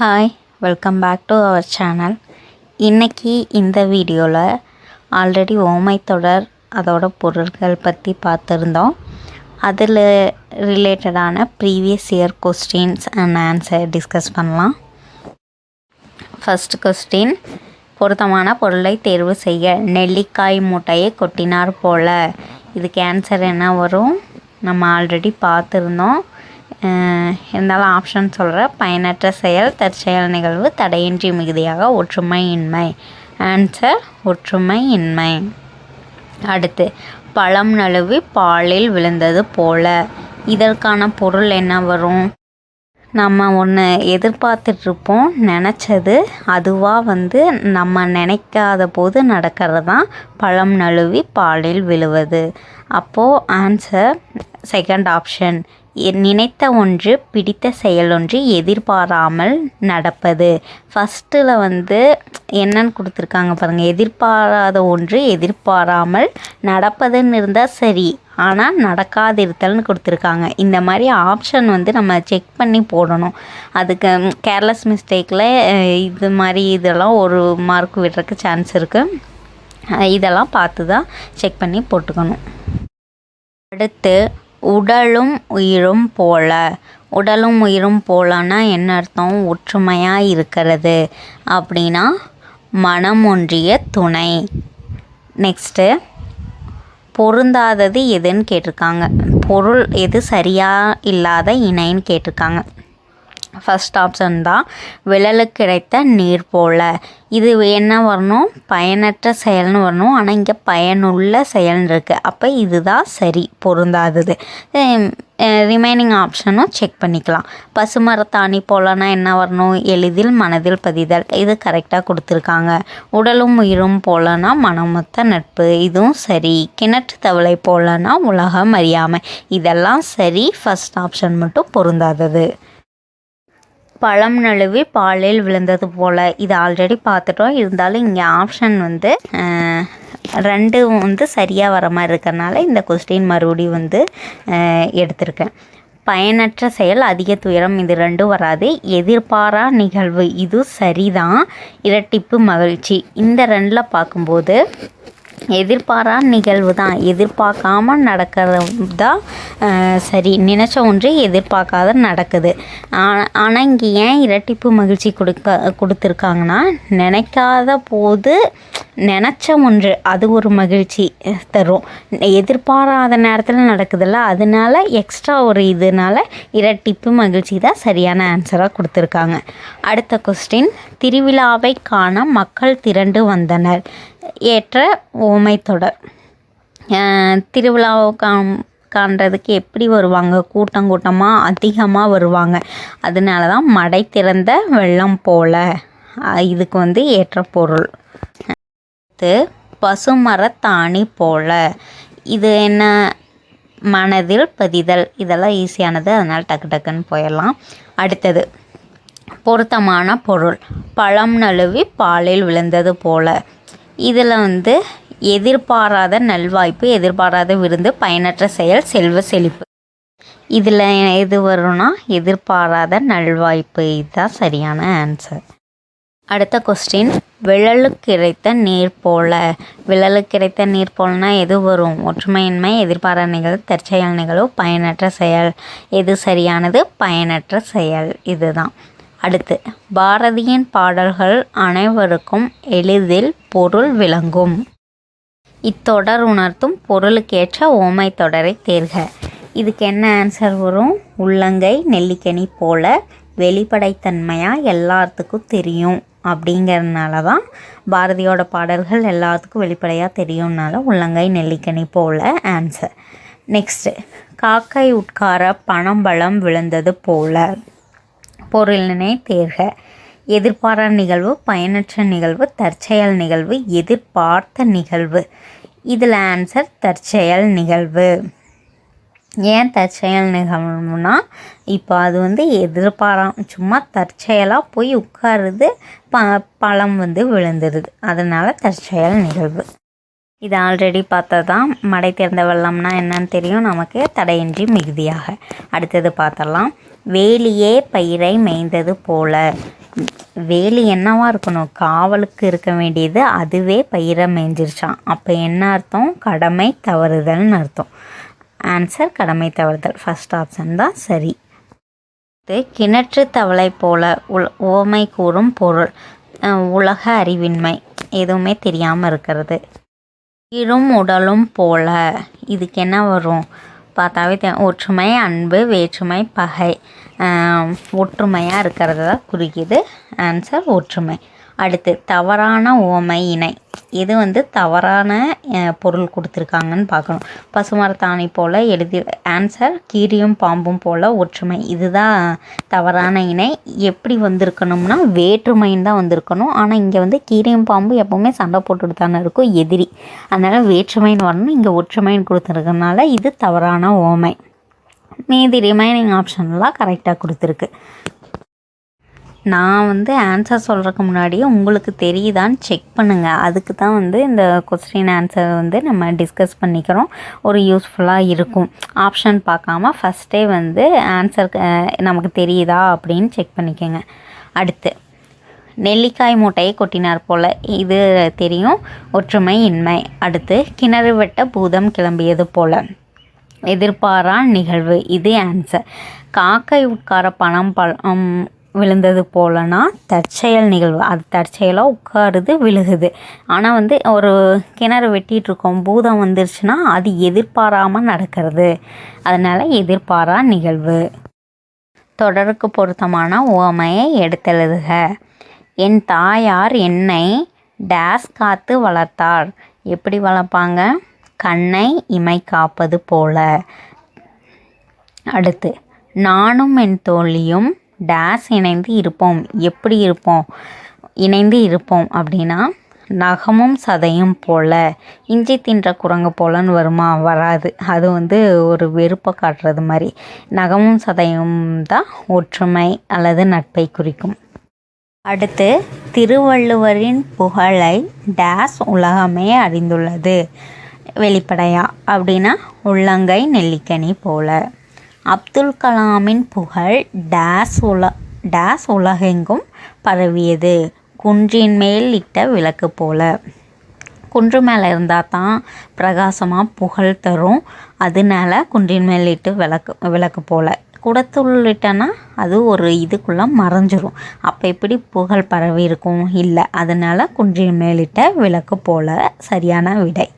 Hi welcome back to our channel இன்றைக்கி இந்த வீடியோவில் ஆல்ரெடி ஓமை தொடர் அதோட பொருட்கள் பற்றி பார்த்துருந்தோம். அதில் ரிலேட்டடான previous year questions and answer discuss பண்ணலாம். ஃபஸ்ட் கொஸ்டின் பொருத்தமான பொருளை தேர்வு செய்ய நெல்லிக்காய் மூட்டையை கொட்டினார் போல. இதுக்கு ஆன்சர் என்ன வரும்? நம்ம ஆல்ரெடி பார்த்துருந்தோம். இருந்தாலும் ஆப்ஷன் சொல்கிறேன் பயனற்ற செயல் தற்செயல் நிகழ்வு தடையின்றி மிகுதியாக ஒற்றுமை இன்மை ஆன்சர் ஒற்றுமை இன்மை அடுத்து பழம் நழுவி பாலில் விழுந்தது போல. இதற்கான பொருள் என்ன வரும்? நம்ம ஒன்று எதிர்பார்த்துட்ருப்போம் நினச்சது அதுவாக வந்து நம்ம நினைக்காத போது நடக்கிறது? தான் பழம் நழுவி பாலில் விழுவது. அப்போது ஆன்சர் செகண்ட் ஆப்ஷன் நினைத்த ஒன்று பிடித்த செயல் ஒன்று எதிர்பாராமல் நடப்பது. ஃபஸ்ட்டில் வந்து என்னன்னு கொடுத்துருக்காங்க பாருங்கள் எதிர்பாராத ஒன்று எதிர்பாராமல் நடப்பதுன்னு இருந்தால் சரி. ஆனால் நடக்காதிருத்தல்னு கொடுத்துருக்காங்க. இந்த மாதிரி ஆப்ஷன் வந்து நம்ம செக் பண்ணி போடணும். அதுக்கு கேர்லெஸ் மிஸ்டேக்கில் இது மாதிரி இதெல்லாம் ஒரு மார்க் விடுறதுக்கு சான்ஸ் இருக்குது இதெல்லாம் பார்த்து தான் செக் பண்ணி போட்டுக்கணும். அடுத்து உடலும் உயிரும் போல. உடலும் உயிரும் போலன்னா என்ன அர்த்தம்? ஒற்றுமையாக இருக்கிறது அப்படின்னா மனம் ஒன்றிய துணை. நெக்ஸ்ட்டு பொருந்தாதது எதுன்னு கேட்டிருக்காங்க. பொருள் எது சரியாக இல்லாத இணைன்னு கேட்டிருக்காங்க. ஃபஸ்ட் ஆப்ஷன் தான் விழலுக்கு கிடைத்த நீர் போல. இது என்ன வரணும்? பயனற்ற செயல்னு வரணும். ஆனால் இங்கே பயனுள்ள செயல்னு இருக்குது அப்போ இதுதான் சரி பொருந்தாதது. ரிமைனிங் ஆப்ஷனும் செக் பண்ணிக்கலாம். பசுமரத்தாணி போலனா என்ன வரணும்? எளிதில் மனதில் பதிதல். இது கரெக்டாக கொடுத்துருக்காங்க. உடலும் உயிரும் போலனா மனமொத்த நட்பு. இதுவும் சரி. கிணற்று தவளை போலனா உலகம் அறியாமை. இதெல்லாம் சரி. ஃபஸ்ட் ஆப்ஷன் மட்டும் பொருந்தாதது. பழம் நழுவி பாலில் விழுந்தது போல். இது ஆல்ரெடி பார்த்துட்டோம். இருந்தாலும் இங்கே ஆப்ஷன் வந்து ரெண்டும் ரெண்டு வந்து சரியாக வர மாதிரி இருக்கிறனால இந்த கொஸ்டின் மறுபடியும் வந்து எடுத்திருக்கேன். பயனற்ற செயல் அதிக துயரம் இது ரெண்டும் வராது. எதிர்பாரா நிகழ்வு இது சரிதான். இரட்டிப்பு மகிழ்ச்சி. இந்த ரெண்டில் பார்க்கும்போது எதிர்பாரா நிகழ்வு தான் எதிர்பார்க்காம நடக்கிறது தான் சரி நினச்ச ஒன்று எதிர்பார்க்காத நடக்குது. ஆனால் இங்கே ஏன் இரட்டிப்பு மகிழ்ச்சி கொடுக்க கொடுத்துருக்காங்கன்னா நினைக்காத போது நினச்ச ஒன்று அது ஒரு மகிழ்ச்சி தரும். எதிர்பாராத நேரத்தில் நடக்குதுல்ல அதனால எக்ஸ்ட்ரா ஒரு இதனால இரட்டிப்பு மகிழ்ச்சி தான் சரியான ஆன்சராக கொடுத்துருக்காங்க. அடுத்த கொஸ்டின் திருவிழாவை காண மக்கள் திரண்டு வந்தனர். ஏற்ற ஓமை தொடர். அஹ் திருவிழாவை காண் காண்றதுக்கு எப்படி வருவாங்க? கூட்டம் கூட்டமாக அதிகமாக வருவாங்க? அதனால தான் மடை திறந்த வெள்ளம் போல. இதுக்கு வந்து ஏற்ற பொருள். அடுத்து பசுமரத்தாணி போல. இது என்ன? மனதில் பதிதல். இதெல்லாம் ஈஸியானது. அதனால் டக்கு டக்குன்னு போயிடலாம். அடுத்தது பொருத்தமான பொருள். பழம் நழுவி பாலில் விழுந்தது போல. இதில் வந்து எதிர்பாராத நல்வாய்ப்பு எதிர்பாராத விருந்து பயனற்ற செயல் செல்வ செழிப்பு. இதில் எது வரும்னா எதிர்பாராத நல்வாய்ப்பு. இதுதான் சரியான ஆன்சர் அடுத்த கொஸ்டின் விழலுக்கு கிடைத்த நீர் போல. விழலுக்கு கிடைத்த நீர் போலனா எது வரும்? ஒற்றுமையின்மை எதிர்பாரா நிகழ்வு தற்செயல் நிகழ்வு பயனற்ற செயல். எது சரியானது? பயனற்ற செயல். இதுதான். அடுத்து பாரதியின் பாடல்கள் அனைவருக்கும் எளிதில் பொருள் விளங்கும். இத்தொடர் உணர்த்தும் பொருளுக்கேற்ற ஓமை தொடரை தேர்க. இதுக்கு என்ன ஆன்சர் வரும்? உள்ளங்கை நெல்லிக்கனி போல வெளிப்படைத்தன்மையாக எல்லாத்துக்கும் தெரியும் அப்படிங்கிறதுனால தான் பாரதியோட பாடல்கள் எல்லாத்துக்கும் வெளிப்படையாக தெரியும்னால உள்ளங்கை நெல்லிக்கனி போல ஆன்சர் நெக்ஸ்ட்டு காக்கை உட்கார பணம்பழம் விழுந்தது போல. பொருளினை தேர்க எதிர்பாரா நிகழ்வு பயனற்ற நிகழ்வு தற்செயல் நிகழ்வு எதிர்பார்த்த நிகழ்வு. இதில் ஆன்சர் தற்செயல் நிகழ்வு. ஏன் தற்செயல் நிகழ்வுனா இப்போ அது வந்து எதிர்பாரா சும்மா தற்செயலாக போய் உட்காருது ப பழம் வந்து விழுந்துருது. அதனால் தற்செயல் நிகழ்வு. இது ஆல்ரெடி பார்த்ததான் மடை திறந்த வெள்ளம்னா என்னன்னு தெரியும். நமக்கு தடையின்றி மிகுதியாக. அடுத்தது பார்த்தலாம் வேலியே பயிரை மேய்ந்தது போல. வேலி என்னவா இருக்கணும்? காவலுக்கு இருக்க வேண்டியது அதுவே பயிரை மேய்ஞ்சிருச்சான் அப்போ என்ன அர்த்தம்? கடமை தவறுதல்னு அர்த்தம். ஆன்சர் கடமை தவறுதல். ஃபஸ்ட் ஆப்ஷன் தான் சரி. இது கிணற்று தவளை போல உல ஓமை கூறும் பொருள். உலக அறிவின்மை. எதுவுமே தெரியாமல் இருக்கிறது. கீழும் உடலும் போல. இதுக்கு என்ன வரும்? பார்த்தாவே தெ ஒற்றுமை அன்பு வேற்றுமை பகை ஒற்றுமையாக இருக்கிறத தான் குறிக்குது. ஆன்சர் ஒற்றுமை. அடுத்து தவறான ஓமை இணை இது வந்து தவறான பொருள் கொடுத்துருக்காங்கன்னு பார்க்கணும். பசுமரத்தாணி போல் எழுதி ஆன்சர் கீரியும் பாம்பும் போல் ஒற்றுமை. இதுதான் தவறான இணை. எப்படி வந்திருக்கணும்னா வேற்றுமைன்னு தான் வந்திருக்கணும். ஆனால் இங்கே வந்து கீரியும் பாம்பு எப்போவுமே சண்டை போட்டுட்டு தானே இருக்கும் எதிரி. அதனால் வேற்றுமைன்னு வரணும். இங்கே ஒற்றுமைன்னு கொடுத்துருக்கனால இது தவறான ஓமை. மீதி ரிமைனிங் ஆப்ஷன்லாம் கரெக்டாக கொடுத்துருக்கு. நான் வந்து ஆன்சர் சொல்கிறதுக்கு முன்னாடியே உங்களுக்கு தெரியுதான்னு செக் பண்ணுங்கள் அதுக்கு தான் வந்து இந்த கொஸ்டின் ஆன்சர் வந்து நம்ம டிஸ்கஸ் பண்ணிக்கிறோம். ஒரு யூஸ்ஃபுல்லாக இருக்கும். ஆப்ஷன் பார்க்காம ஃபஸ்ட்டே வந்து ஆன்சர் நமக்கு தெரியுதா அப்படின்னு செக் பண்ணிக்கோங்க. அடுத்து நெல்லிக்காய் மூட்டையை கொட்டினார் போல் இது தெரியும். ஒற்றுமை இன்மை. அடுத்து கிணறு வெட்ட பூதம் கிளம்பியது போல். எதிர்பாரா நிகழ்வு. இது ஆன்சர் காக்கை உட்கார பணம் பழம் விழுந்தது போலனா தற்செயல் நிகழ்வு. அது தற்செயலாக உட்காருது விழுகுது. ஆனால் வந்து ஒரு கிணறு வெட்டிகிட்ருக்கோம் பூதம் வந்துருச்சுன்னா அது எதிர்பாராமல் நடக்கிறது. அதனால் எதிர்பாரா நிகழ்வு. தொடருக்கு பொருத்தமான உவமையை எடுத்தெழுதுக. என் தாயார் என்னை டேஸ் காத்து வளர்த்தார் எப்படி வளர்ப்பாங்க? கண்ணை இமை காப்பது போல. அடுத்து நானும் என் தோழியும் டேஸ் இணைந்து இருப்போம். எப்படி இருப்போம்? இணைந்து இருப்போம் அப்படின்னா நகமும் சதையும் போல இஞ்சி தின்ற குரங்கு போலன்னு வருமா? வராது. அது வந்து ஒரு வெறுப்பை காட்டுறது மாதிரி. நகமும் சதையும் தான் ஒற்றுமை அல்லது நட்பை குறிக்கும். அடுத்து திருவள்ளுவரின் புகழை டேஸ் உலகமே அறிந்துள்ளது. வெளிப்படையா? அப்படின்னா உள்ளங்கை நெல்லிக்கனி போல. அப்துல் கலாமின் புகழ் டேஸ் உல டேஸ் உலகெங்கும் பரவியது. குன்றின் மேல் இட்ட விளக்கு போல. குன்று மேலே இருந்தால் தான் பிரகாசமாக புகழ் தரும். அதனால குன்றின் மேல் இட்டு விளக்கு விளக்கு போல். குடத்துள்ளிட்டனா அது ஒரு இதுக்குள்ளே மறைஞ்சிரும். அப்போ எப்படி புகழ் பரவி இருக்கும்? இல்லை. அதனால குன்றின் மேலிட்ட விளக்கு போல சரியான விடை.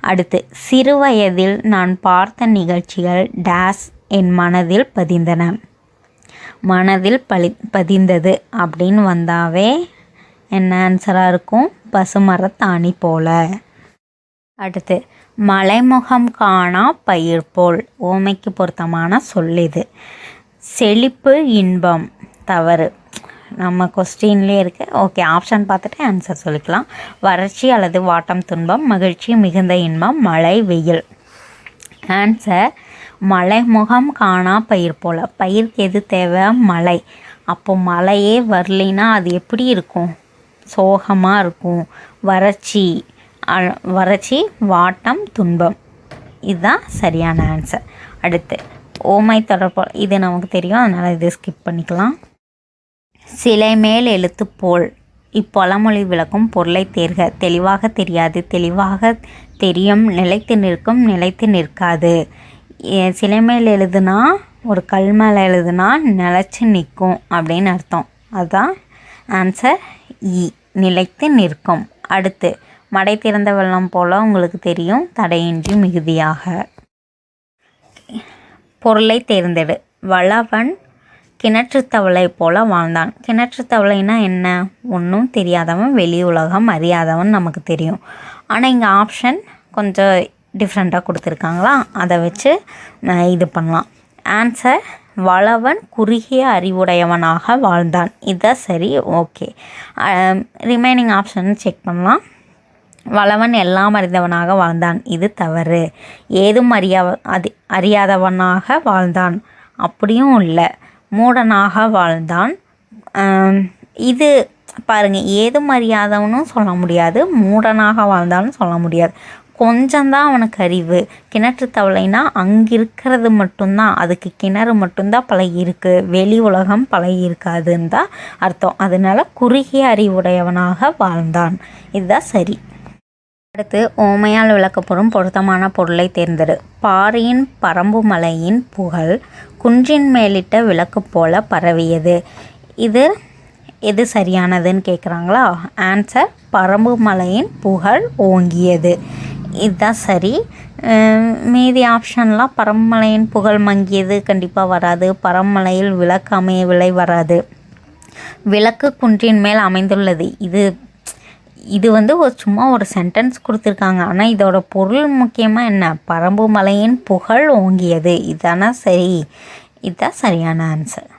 அடுத்து சிறு வயதில் நான் பார்த்த நிகழ்ச்சிகள் டேஸ் என் மனதில் பதிந்தன. மனதில் பளி பதிந்தது அப்படின்னு வந்தாவே என்ன ஆன்சராக இருக்கும்? பசுமரத்தாணி போல. அடுத்து மலைமுகம் காணா பயிர் போல். ஓமைக்கு பொருத்தமான சொல் இது செழிப்பு இன்பம் தவறு. நம்ம கொஸ்டின்லேயே இருக்குது ஓகே ஆப்ஷன் பார்த்துட்டு ஆன்சர் சொல்லிக்கலாம். வறட்சி அல்லது வாட்டம் துன்பம் மகிழ்ச்சி மிகுந்த இன்பம் மழை வெயில். ஆன்சர் மலை முகம் காணா பயிர் போல். பயிருக்கு எது தேவை? மழை அப்போ மழையே வரலைன்னா அது எப்படி இருக்கும்? சோகமாக இருக்கும். வறட்சி அ- வறட்சி வாட்டம் துன்பம். இதுதான் சரியான ஆன்சர் அடுத்து ஓமை தொடர்பு. இது நமக்கு தெரியும் அதனால் இதை ஸ்கிப் பண்ணிக்கலாம். சிலை மேல் எழுத்து போல். இப்பழமொழி விளக்கும் பொருளை தேர்க. தெளிவாக தெரியாது. தெளிவாக தெரியும். நிலைத்து நிற்கும் நிலைத்து நிற்காது. சிலை மேல் எழுதுனா ஒரு கல் மேலே எழுதுனா நிலச்சி நிற்கும் அப்படின்னு அர்த்தம். அதுதான் ஆன்சர் இ e, நிலைத்து நிற்கும். அடுத்து மடை திறந்த வெள்ளம் போல் உங்களுக்கு தெரியும் தடையின்றி மிகுதியாக. பொருளை தேர்ந்தெடு. வளவன் கிணற்று தவளை போல வாழ்ந்தான். கிணற்று தவளைனா என்ன? ஒன்றும் தெரியாதவன் வெளி உலகம் அறியாதவன் நமக்கு தெரியும். ஆனால் இங்கே ஆப்ஷன் கொஞ்சம் டிஃப்ரெண்ட்டாக கொடுத்துருக்காங்களா? அதை வச்சு இது பண்ணலாம். ஆன்சர் வளவன் குறுகிய அறிவுடையவனாக வாழ்ந்தான். இதை சரி ஓகே ரிமைனிங் ஆப்ஷன் செக் பண்ணலாம். வளவன் எல்லாம் அறிந்தவனாக வாழ்ந்தான். இது தவறு. ஏதும் அறியா அது அறியாதவனாக வாழ்ந்தான். அப்படியும் இல்லை. மூடனாக வாழ்ந்தான். இது பாருங்கள் ஏதும் அறியாதவனும் சொல்ல முடியாது. மூடனாக வாழ்ந்தாலும் சொல்ல முடியாது. கொஞ்சம்தான் அவனுக்கு அறிவு. கிணற்று தவளைனா அங்கே இருக்கிறது மட்டும்தான். அதுக்கு கிணறு மட்டும்தான் பழகியிருக்கு. வெளி உலகம் பழகியிருக்காதுன்னு தான் அர்த்தம். அதனால குறுகிய அறிவுடையவனாக வாழ்ந்தான். இதுதான் சரி. அடுத்து ஓமையால் விளக்கப்படும் பொருத்தமான பொருளை தேர்ந்தெடு. பாறையின் பரம்பு மலையின் புகழ் குன்றின் மேலிட்ட விளக்கு போல பரவியது. இது எது சரியானதுன்னு கேட்குறாங்களா ஆன்சர் பரம்பு மலையின் புகழ் ஓங்கியது. இதுதான் சரி. மீதி ஆப்ஷன்லாம் பரம்மலையின் புகழ் மங்கியது கண்டிப்பாக வராது. பரம்மலையில் விளக்கு அமைய விலை வராது. விளக்கு குன்றின் மேல் அமைந்துள்ளது. இது இது வந்து ஒரு சும்மா ஒரு சென்டென்ஸ் கொடுத்துருக்காங்க. ஆனால் இதோட பொருள் முக்கியமாக என்ன? பரம்பு மலையின் புகழ் ஓங்கியது. இதுதானா சரி? இதுதான் சரியான ஆன்சர்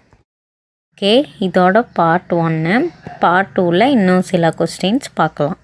ஓகே இதோட பார்ட் ஒன்று பார்ட் டூவில் இன்னும் சில கொஸ்டின்ஸ் பார்க்கலாம்.